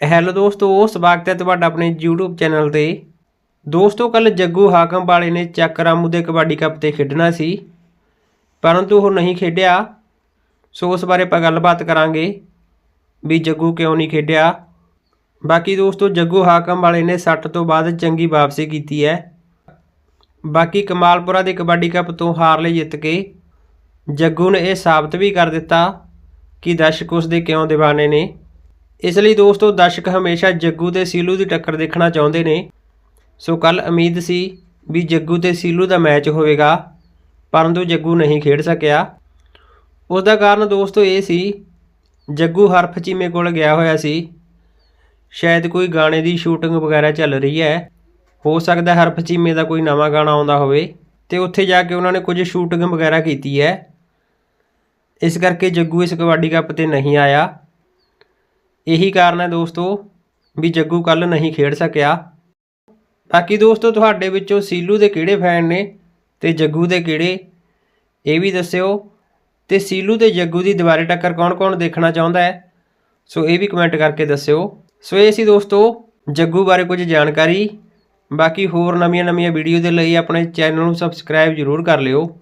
Hello ਦੋਸਤੋ ਸਵਾਗਤ ਹੈ ਤੁਹਾਡਾ ਆਪਣੇ YouTube ਚੈਨਲ ਤੇ। ਦੋਸਤੋ, ਕੱਲ ਜੱਗੂ ਹਾਕਮ ਵਾਲੇ ਨੇ ਚੱਕ ਰਾਮੂ ਦੇ ਕਬੱਡੀ ਕੱਪ ਤੇ ਖੇਡਣਾ ਸੀ, ਪਰੰਤੂ ਉਹ ਨਹੀਂ ਖੇਡਿਆ। ਸੋ ਉਸ ਬਾਰੇ ਆਪਾਂ ਗੱਲਬਾਤ ਕਰਾਂਗੇ ਵੀ ਜੱਗੂ ਕਿਉਂ ਨਹੀਂ ਖੇਡਿਆ। ਬਾਕੀ ਦੋਸਤੋ, ਜੱਗੂ ਹਾਕਮ ਵਾਲੇ ਨੇ ਸੱਟ ਤੋਂ ਬਾਅਦ ਚੰਗੀ ਵਾਪਸੀ ਕੀਤੀ ਹੈ। ਬਾਕੀ ਕਮਾਲਪੁਰਾ ਦੇ ਕਬੱਡੀ ਕੱਪ ਤੋਂ ਹਾਰ ਲਈ ਜਿੱਤ ਕੇ ਜੱਗੂ ਨੇ ਇਹ ਸਾਬਤ ਵੀ ਕਰ ਦਿੱਤਾ ਕਿ ਦਰਸ਼ਕ ਉਸ ਦੇ ਕਿਉਂ دیਵਾਨੇ ਨੇ। ਇਸ ਲਈ ਦੋਸਤੋ ਦਰਸ਼ਕ ਹਮੇਸ਼ਾ ਜੱਗੂ ਤੇ ਸੀਲੂ ਦੀ ਟੱਕਰ ਦੇਖਣਾ ਚਾਹੁੰਦੇ ਨੇ। ਸੋ ਕੱਲ ਉਮੀਦ ਸੀ ਵੀ ਜੱਗੂ ਤੇ ਸੀਲੂ ਦਾ ਮੈਚ ਹੋਵੇਗਾ, ਪਰੰਤੂ ਜੱਗੂ ਨਹੀਂ ਖੇਡ ਸਕਿਆ। ਉਸ ਦਾ ਕਾਰਨ ਦੋਸਤੋ ਇਹ ਸੀ, ਜੱਗੂ ਹਰਫ ਚੀਮੇ ਕੋਲ ਗਿਆ ਹੋਇਆ ਸੀ। ਸ਼ਾਇਦ ਕੋਈ ਗਾਣੇ ਦੀ ਸ਼ੂਟਿੰਗ ਵਗੈਰਾ ਚੱਲ ਰਹੀ ਹੈ। ਹੋ ਸਕਦਾ ਹਰਫ ਚੀਮੇ ਦਾ ਕੋਈ ਨਵਾਂ ਗਾਣਾ ਆਉਂਦਾ ਹੋਵੇ ਤੇ ਉੱਥੇ ਜਾ ਕੇ ਉਹਨਾਂ ਨੇ ਕੁਝ ਸ਼ੂਟਿੰਗ ਵਗੈਰਾ ਕੀਤੀ ਹੈ। ਇਸ ਕਰਕੇ ਜੱਗੂ ਇਸ ਕਬੱਡੀ ਕੱਪ ਤੇ ਨਹੀਂ ਆਇਆ। ਇਹੀ ਕਾਰਨ ਹੈ ਦੋਸਤੋ ਵੀ ਜੱਗੂ ਕੱਲ ਨਹੀਂ ਖੇਡ ਸਕਿਆ। ਬਾਕੀ ਦੋਸਤੋ ਤੁਹਾਡੇ ਵਿੱਚੋਂ ਸੀਲੂ ਦੇ ਕਿਹੜੇ ਫੈਨ ਨੇ ਤੇ ਜੱਗੂ ਦੇ ਕਿਹੜੇ, ਇਹ ਵੀ ਦੱਸਿਓ। ਤੇ ਸੀਲੂ ਤੇ ਜੱਗੂ ਦੀ ਦੁਬਾਰੇ ਟੱਕਰ ਕੌਣ-ਕੌਣ ਦੇਖਣਾ ਚਾਹੁੰਦਾ ਹੈ, ਸੋ ਇਹ ਵੀ ਕਮੈਂਟ ਕਰਕੇ ਦੱਸਿਓ। ਸੋ ਇਹ ਸੀ ਦੋਸਤੋ ਜੱਗੂ ਬਾਰੇ ਕੁਝ ਜਾਣਕਾਰੀ। ਬਾਕੀ ਹੋਰ ਨਵੀਆਂ-ਨਵੀਆਂ ਵੀਡੀਓ ਦੇ ਲਈ ਆਪਣੇ ਚੈਨਲ ਨੂੰ ਸਬਸਕ੍ਰਾਈਬ ਜ਼ਰੂਰ ਕਰ ਲਿਓ।